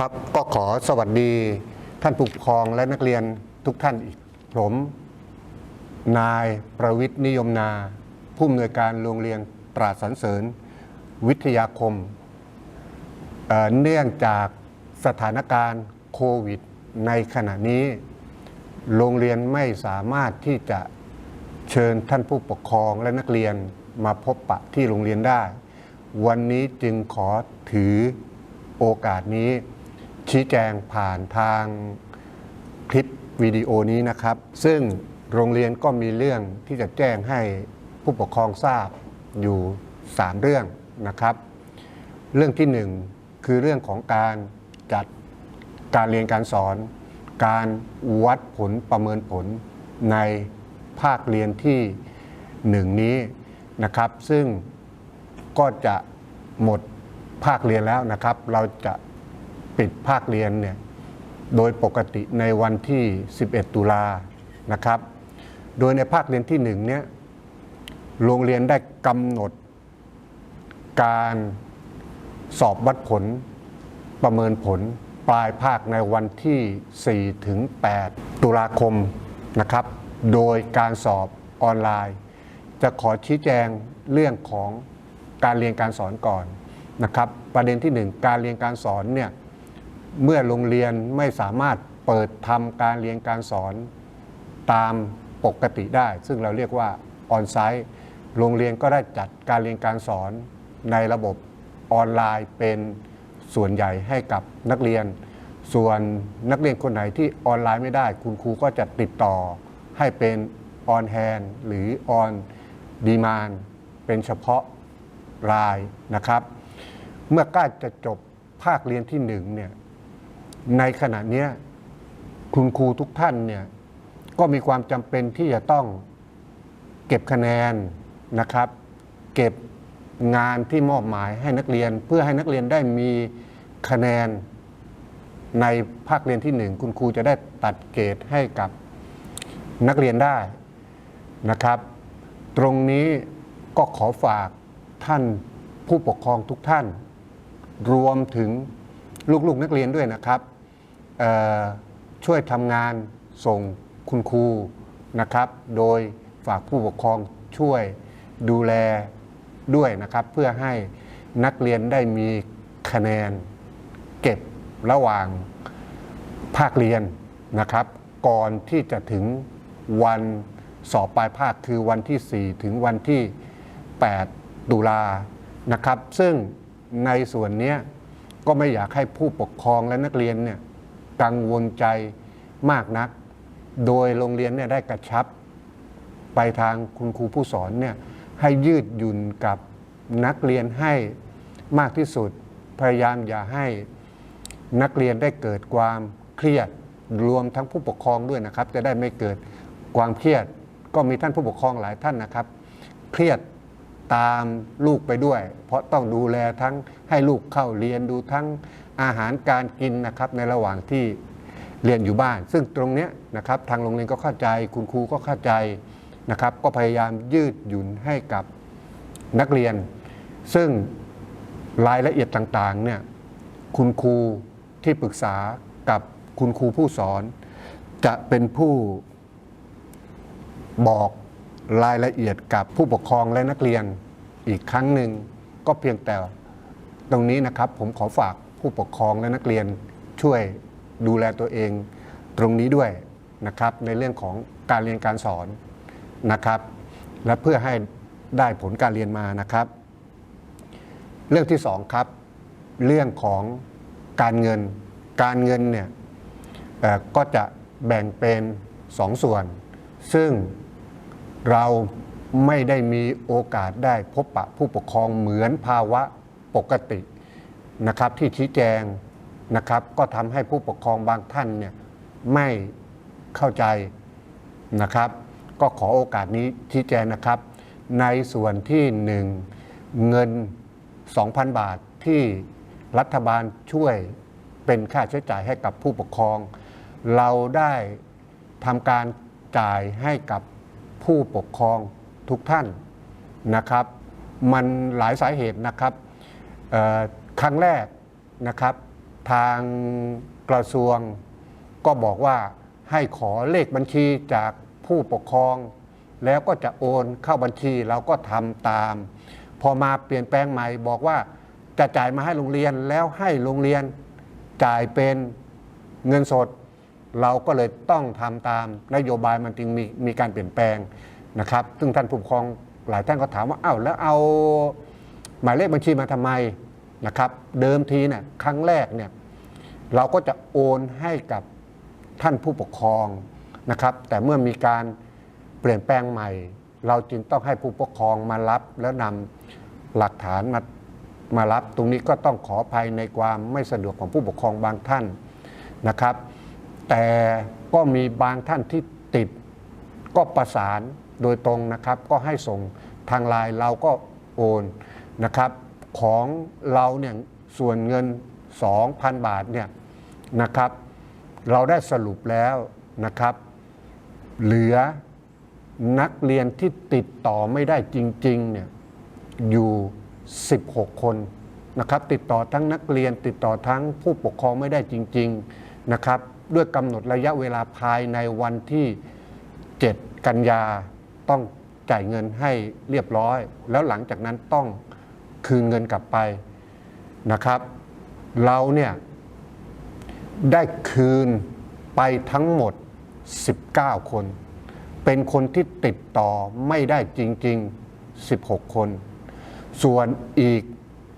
ครับก็ขอสวัสดีท่านผู้ปกครองและนักเรียนทุกท่านอีก ผม นายประวิทย์นิยมนา ผู้อำนวยการโรงเรียนตราสรรเสริญ วิทยาคมเเนื่องจากสถานการณ์โควิด ในขณะนี้ โรงเรียนไม่สามารถที่จะเชิญท่านผู้ปกครองและนักเรียนมาพบปะที่โรงเรียนได้ วันนี้จึงขอถือโอกาสนี้ ชี้แจงผ่านทางคลิปวิดีโอนี้นะครับ ซึ่งโรงเรียนก็มีเรื่องที่จะแจ้งให้ผู้ปกครองทราบอยู่ 3 เรื่องนะครับ เรื่องที่หนึ่งคือเรื่องของการจัดการเรียนการสอน การวัดผลประเมินผลในภาคเรียนที่หนึ่งนี้นะครับ ซึ่งก็จะหมดภาคเรียนแล้วนะครับ เราจะ ปิดภาคเรียนเนี่ยโดยปกติในวันที่ 11 ตุลานะครับ โดยในภาคเรียนที่หนึ่งเนี่ยโรงเรียนได้กำหนดการสอบวัดผลประเมินผลปลายภาคในวันที่ 4 ถึง 8 ตุลาคมนะครับ โดยการสอบออนไลน์ จะขอชี้แจงเรื่องของการเรียนการสอนก่อนนะครับ ประเด็นที่หนึ่งการเรียนการสอนเนี่ย เมื่อโรงเรียนไม่สามารถเปิดทำการเรียนการสอนตามปกติได้ ซึ่งเราเรียกว่าออนไซต์โรงเรียนก็ได้จัดการเรียนการสอนในระบบออนไลน์เป็นส่วนใหญ่ให้กับนักเรียน ส่วนนักเรียนคนไหนที่ออนไลน์ไม่ได้ คุณครูก็จะติดต่อให้เป็นออนแฮนหรือออนดีมานเป็นเฉพาะรายนะครับ เมื่อใกล้จะจบภาคเรียนที่หนึ่งเนี่ย ในขณะนี้คุณครูทุกท่านเนี่ยก็มีความจำเป็นที่จะต้องเก็บคะแนนนะครับ เก็บงานที่มอบหมายให้นักเรียน เพื่อให้นักเรียนได้มีคะแนนในภาคเรียนที่หนึ่งคุณครูจะได้ตัดเกรดให้กับนักเรียนได้นะครับ ตรงนี้ก็ขอฝากท่านผู้ปกครองทุกท่าน รวมถึงลูกๆนักเรียนด้วยนะครับ ช่วยทำงานส่งคุณครูนะครับ โดยฝากผู้ปกครองช่วยดูแลด้วยนะครับ เพื่อให้นักเรียนได้มีคะแนนเก็บระหว่างภาคเรียนนะครับ ก่อนที่จะถึงวันสอบปลายภาคคือวันที่ 4 ถึงวันที่ 8 ตุลานะครับ ซึ่งในส่วนนี้ก็ไม่อยากให้ผู้ปกครองและนักเรียนเนี่ย กังวลใจมากนัก โดยโรงเรียนเนี่ยได้กระชับ ไปทางคุณครูผู้สอนเนี่ยให้ยืดหยุ่นกับนักเรียนให้มากที่สุด พยายามอย่าให้นักเรียนได้เกิดความเครียดรวมทั้งผู้ปกครองด้วยนะครับ จะได้ไม่เกิดความเครียด ก็มีท่านผู้ปกครองหลายท่านนะครับ เครียดตามลูกไปด้วย เพราะต้องดูแลทั้งให้ลูกเข้าเรียนดูทั้ง อาหารการกินนะครับในระหว่างที่เรียนอยู่บ้าน ซึ่งตรงนี้นะครับทางโรงเรียนก็เข้าใจคุณครูก็เข้าใจนะครับ ก็พยายามยืดหยุ่นให้กับนักเรียน ซึ่งรายละเอียดต่างๆเนี่ยคุณครูที่ปรึกษากับคุณครูผู้สอน จะเป็นผู้บอกรายละเอียดกับผู้ปกครองและนักเรียนอีกครั้งหนึ่งก็เพียงแต่ตรงนี้นะครับผมขอฝาก ผู้ปกครองและนักเรียนช่วยดูแลตัวเองตรงนี้ด้วยนะครับในเรื่องของการเรียนการสอนนะครับ และเพื่อให้ได้ผลการเรียนมานะครับ เรื่องที่สองครับ เรื่องของการเงินการเงินเนี่ยก็จะแบ่งเป็นสองส่วน ซึ่งเราไม่ได้มีโอกาสได้พบปะผู้ปกครองเหมือนภาวะปกติ นะครับที่ชี้แจงนะครับ ก็ทำให้ผู้ปกครองบางท่านเนี่ยไม่เข้าใจนะครับ ก็ขอโอกาสนี้ชี้แจงนะครับ ในส่วนที่หนึ่งเงิน 2,000 บาทที่รัฐบาลช่วยเป็นค่าใช้จ่ายให้กับผู้ปกครอง เราได้ทำการจ่ายให้กับผู้ปกครองทุกท่านนะครับ มันหลายสาเหตุนะครับ ครั้งแรกนะครับ ทางกระทรวงก็บอกว่าให้ขอเลขบัญชีจากผู้ปกครอง แล้วก็จะโอนเข้าบัญชีเราก็ทำตาม พอมาเปลี่ยนแปลงใหม่บอกว่าจะจ่ายมาให้โรงเรียนแล้วให้โรงเรียนจ่ายเป็นเงินสด เราก็เลยต้องทำตามนโยบายมันจึงมีมีการเปลี่ยนแปลงนะครับ ซึ่งท่านผู้ปกครองหลายท่านก็ถามว่าอ้าวแล้วเอาหมายเลขบัญชีมาทำไม นะครับ เดิมทีเนี่ยครั้งแรกเนี่ยเราก็จะโอนให้กับท่านผู้ปกครองนะครับ แต่เมื่อมีการเปลี่ยนแปลงใหม่ เราจึงต้องให้ผู้ปกครองมารับแล้วนำหลักฐานมามารับตรงนี้ก็ต้องขออภัยในความไม่สะดวกของผู้ปกครองบางท่านนะครับ แต่ก็มีบางท่านที่ติดก็ประสานโดยตรงนะครับ ก็ให้ส่งทางไลน์เราก็โอนนะครับ ของเราเนี่ยส่วนเงิน 2,000 บาทเนี่ยนะครับ เราได้สรุปแล้วนะครับ เหลือนักเรียนที่ติดต่อไม่ได้จริงๆเนี่ยอยู่ 16 คนนะครับ ติดต่อทั้งนักเรียนติดต่อทั้งผู้ปกครองไม่ได้จริง ๆนะครับ ด้วยกำหนดระยะเวลาภายในวันที่ 7 กันยาต้องจ่ายเงินให้เรียบร้อย แล้วหลังจากนั้นต้อง คืนเงินกลับไปนะครับ เราเนี่ยได้คืนไปทั้งหมด 19 คน เป็นคนที่ติดต่อไม่ได้จริง ๆ 16 คน ส่วนอีก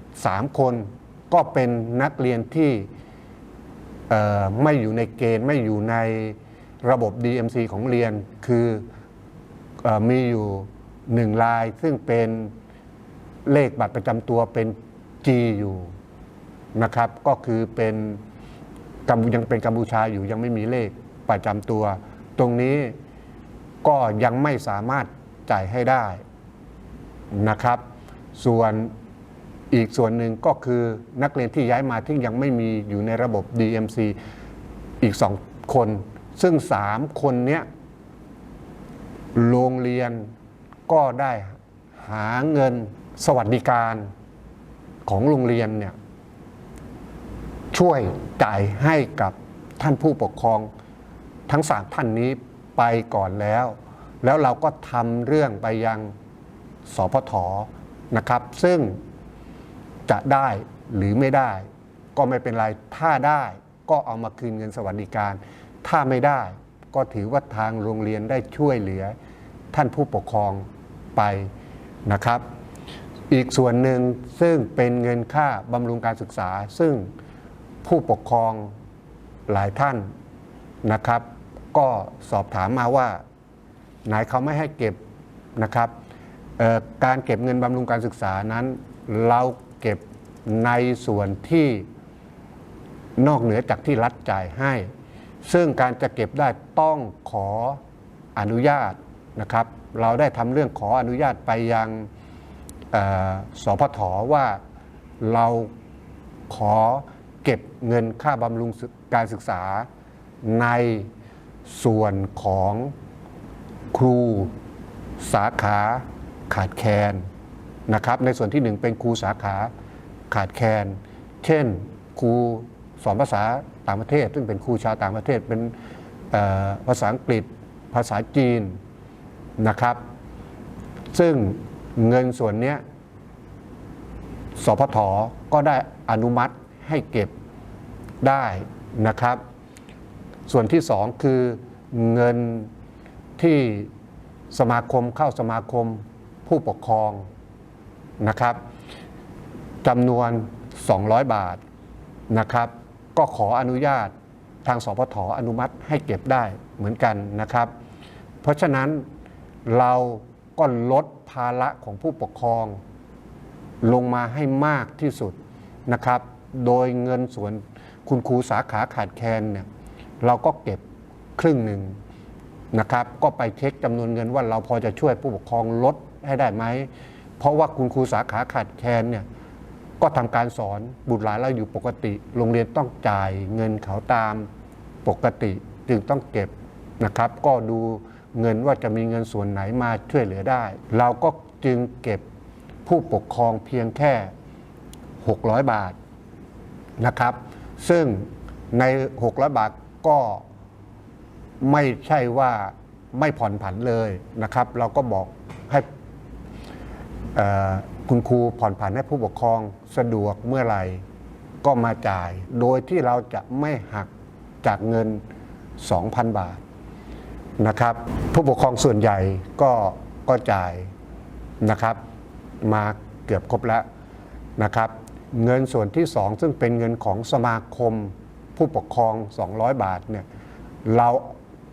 3 คนก็เป็นนักเรียนที่ไม่อยู่ในเกณฑ์ไม่อยู่ในระบบ DMC ของเรียน คือออมีอยู่หนึ่งรายซึ่งเป็น เลขบัตรประจำตัวเป็น G อยู่นะครับ ก็คือเป็นกัมยังเป็นกัมพูชาอยู่ยังไม่มีเลขประจำตัว ตรงนี้ก็ยังไม่สามารถจ่ายให้ได้นะครับ ส่วนอีกส่วนหนึ่งก็คือนักเรียนที่ย้ายมาที่ยังไม่มีอยู่ในระบบ DMC อีกสองคน ซึ่งสามคนเนี้ยโรงเรียนก็ได้หาเงิน สวัสดิการของโรงเรียนเนี่ยช่วยจ่ายให้กับท่านผู้ปกครองทั้งสามท่านนี้ไปก่อนแล้ว แล้วเราก็ทำเรื่องไปยังสพทนะครับ ซึ่งจะได้หรือไม่ได้ ก็ไม่เป็นไร ถ้าได้ก็เอามาคืนเงินสวัสดิการ ถ้าไม่ได้ก็ถือว่าทางโรงเรียนได้ช่วยเหลือท่านผู้ปกครองไปนะครับ อีกส่วนหนึ่งซึ่งเป็นเงินค่าบำรุงการศึกษา ซึ่งผู้ปกครองหลายท่านนะครับ ก็สอบถามมาว่าไหนเขาไม่ให้เก็บนะครับการเก็บเงินบำรุงการศึกษานั้น เราเก็บในส่วนที่นอกเหนือจากที่รัฐจ่ายให้ ซึ่งการจะเก็บได้ต้องขออนุญาตนะครับ เราได้ทำเรื่องขออนุญาตไปยัง สพทว่าเราขอเก็บเงินค่าบำรุงการศึกษาในส่วนของครูสาขาขาดแคลนนะครับในส่วนที่หนึ่งเป็นครูสาขาขาดแคลนเช่นครูสอนภาษาต่างประเทศ ซึ่งเป็นครูชาวต่างประเทศเป็นภาษาอังกฤษภาษาจีนนะครับ ซึ่ง เงินส่วนนี้สพทก็ได้อนุมัติให้เก็บได้นะครับ ส่วนที่สองคือเงินที่สมาคมเข้าสมาคมผู้ปกครองนะครับจำนวน 200 บาทนะครับ ก็ขออนุญาตทางสพทอนุมัติให้เก็บได้เหมือนกันนะครับ เพราะฉะนั้นเราก็ลด ภาระของผู้ปกครอง ลงมาให้มากที่สุดนะครับ โดยเงินส่วนคุณครูสาขาขาดแคลนเนี่ยเราก็เก็บครึ่งหนึ่งนะครับ ก็ไปเช็คจำนวนเงินว่าเราพอจะช่วยผู้ปกครองลดให้ได้ไหม เพราะว่าคุณครูสาขาขาดแคลนเนี่ยก็ทำการสอนบุตรหลานเราอยู่ปกติ โรงเรียนต้องจ่ายเงินเขาตามปกติจึงต้องเก็บนะครับ ก็ดู เงินว่าจะมีเงินส่วนไหนมาช่วยเหลือได้ เราก็จึงเก็บผู้ปกครองเพียงแค่ 600 บาทนะครับ ซึ่งใน 600 บาทก็ไม่ใช่ว่าไม่ผ่อนผันเลยนะครับ เราก็บอกให้คุณครูผ่อนผันให้ผู้ปกครองสะดวกเมื่อไหร่ก็มาจ่าย โดยที่เราจะไม่หักจากเงิน 2,000 บาท นะครับ ผู้ปกครองส่วนใหญ่ก็ก็จ่ายนะครับ มาเกือบครบแล้วนะครับ เงินส่วนที่ 2 ซึ่งเป็นเงินของสมาคมผู้ปกครอง 200 บาทเนี่ยเรา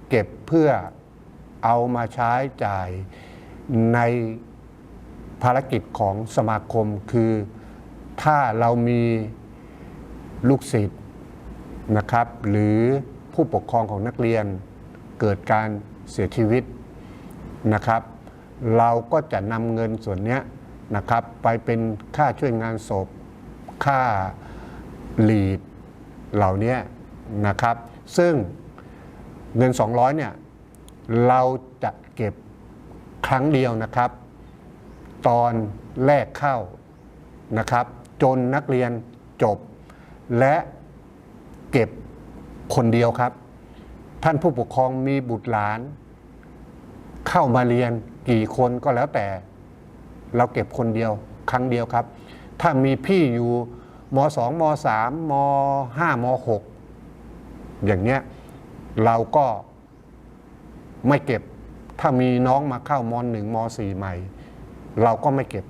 เก็บเพื่อเอามาใช้จ่ายในภารกิจของสมาคมคือถ้าเรามีลูกศิษย์นะครับ หรือผู้ปกครองของนักเรียน เกิดการเสียชีวิตนะครับ เราก็จะนำเงินส่วนเนี้ยนะครับไปเป็นค่าช่วยงานศพ ค่าลีดเหล่านี้นะครับ ซึ่งเงิน 200เนี่ยเราจะเก็บครั้งเดียวนะครับ ตอนแรกเข้านะครับ จนนักเรียนจบ และเก็บคนเดียวครับ ท่านผู้ปกครองมีบุตรหลาน เข้ามาเรียนกี่คนก็แล้วแต่ เราเก็บคนเดียว ครั้งเดียวครับ ถ้ามีพี่อยู่มสองมสามมห้ามหกอย่างเนี้ยเราก็ไม่เก็บ ถ้ามีน้องมาเข้ามหนึ่งมสี่ใหม่ เราก็ไม่เก็บ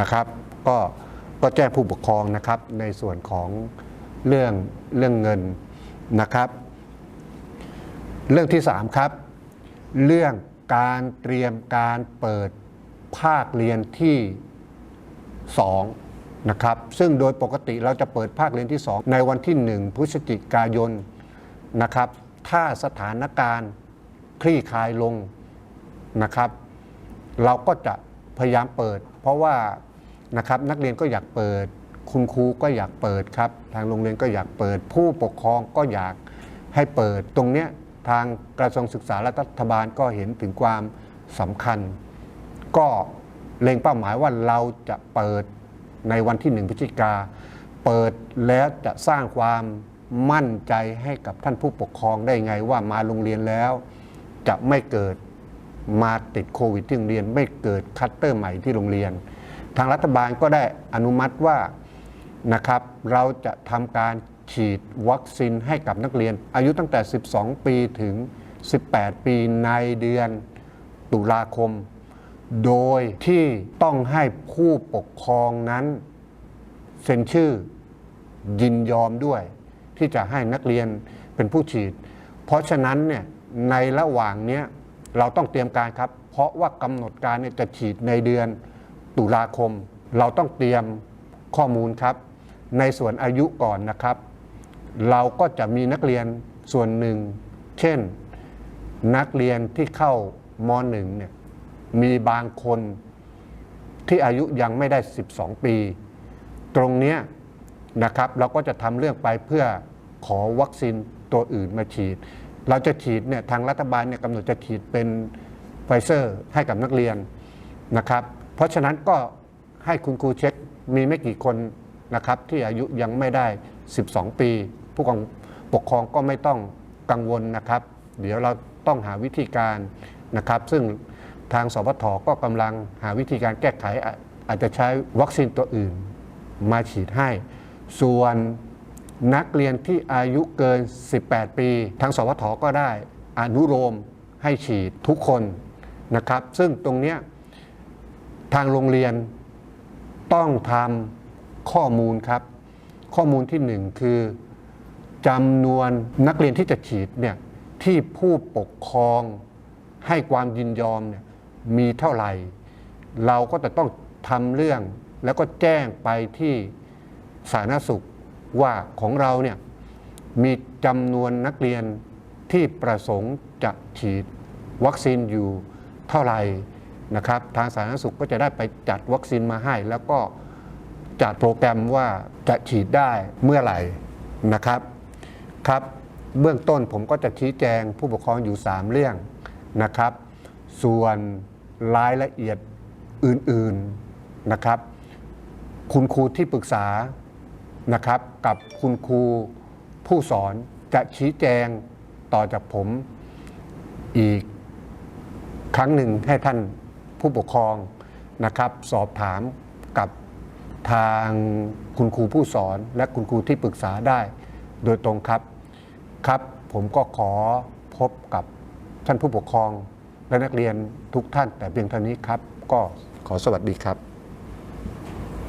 นะครับ ก็ก็แจ้งผู้ปกครองนะครับในส่วนของเรื่องเรื่องเงินนะครับ เรื่องที่ 3 ครับ เรื่องการเตรียมการเปิดภาคเรียนที่ 2 นะครับ ซึ่งโดยปกติเราจะเปิดภาคเรียนที่ 2 ในวันที่ 1 พฤศจิกายนนะครับ ถ้าสถานการณ์คลี่คลายลงนะครับ เราก็จะพยายามเปิด เพราะว่านะครับนักเรียนก็อยากเปิด คุณครูก็อยากเปิดครับ ทางโรงเรียนก็อยากเปิด ผู้ปกครองก็อยากให้เปิดตรงเนี้ย ทางกระทรวงศึกษาและรัฐบาลก็เห็นถึงความสำคัญ ก็เล็งเป้าหมายว่าเราจะเปิดในวันที่หนึ่งพฤศจิกา เปิดแล้วจะสร้างความมั่นใจให้กับท่านผู้ปกครองได้ไงว่ามาโรงเรียนแล้ว จะไม่เกิดมาติดโควิดที่โรงเรียน ไม่เกิดคัตเตอร์ใหม่ที่โรงเรียน ทางรัฐบาลก็ได้อนุมัติว่านะครับเราจะทำการ ฉีดวัคซีนให้กับนักเรียน อายุตั้งแต่ 12 ปีถึง 18 ปีในเดือนตุลาคม โดยที่ต้องให้ผู้ปกครองนั้นเซ็นชื่อยินยอมด้วย ที่จะให้นักเรียนเป็นผู้ฉีด เพราะฉะนั้นเนี่ยในระหว่างเนี้ยเราต้องเตรียมการครับ เพราะว่ากำหนดการเนี่ยจะฉีดในเดือนตุลาคม เราต้องเตรียมข้อมูลครับ ในส่วนอายุก่อนนะครับ เราก็จะมีนักเรียนส่วนหนึ่ง เช่น นักเรียนที่เข้ามหนึ่งเนี่ยมีบางคนที่อายุยังไม่ได้ 12 ปี ตรงเนี้ยนะครับเราก็จะทำเรื่องไปเพื่อขอวัคซีนตัวอื่นมาฉีด เราจะฉีดเนี่ยทางรัฐบาลเนี่ยกำหนดจะฉีดเป็นไฟเซอร์ให้กับนักเรียนนะครับ เพราะฉะนั้นก็ให้คุณครูเช็คมีไม่กี่คนนะครับที่อายุยังไม่ได้ 12 ปี ผู้ปกครองก็ไม่ต้องกังวลนะครับ เดี๋ยวเราต้องหาวิธีการนะครับ ซึ่งทางสพทก็กำลังหาวิธีการแก้ไขอาอาจจะใช้วัคซีนตัวอื่นมาฉีดให้ ส่วนนักเรียนที่อายุเกิน 18 ปี ทางสพทก็ได้อนุโลมให้ฉีดทุกคนนะครับ ซึ่งตรงนี้ทางโรงเรียนต้องทำข้อมูลครับ ข้อมูลที่หนึ่งคือ จำนวนนักเรียนที่จะฉีดเนี่ยที่ผู้ปกครองให้ความยินยอมเนี่ยมีเท่าไหร่ เราก็จะต้องทำเรื่องแล้วก็แจ้งไปที่สาธารณสุขว่าของเราเนี่ยมีจำนวนนักเรียนที่ประสงค์จะฉีดวัคซีนอยู่เท่าไหร่นะครับทางสาธารณสุขก็จะได้ไปจัดวัคซีนมาให้ แล้วก็จัดโปรแกรมว่าจะฉีดได้เมื่อไหร่นะครับ ครับเบื้องต้นผมก็จะชี้แจงผู้ปกครองอยู่ 3 เรื่องนะครับ ส่วนรายละเอียดอื่นๆนะครับ คุณครูที่ปรึกษานะครับกับคุณครูผู้สอนจะชี้แจงต่อจากผมอีกครั้งหนึ่งให้ท่านผู้ปกครองนะครับ สอบถามกับทางคุณครูผู้สอนและคุณครูที่ปรึกษาได้ โดยตรงครับครับ ผมก็ขอพบกับท่านผู้ปกครองและนักเรียนทุกท่านแต่เพียงเท่านี้ครับ ก็ขอสวัสดีครับ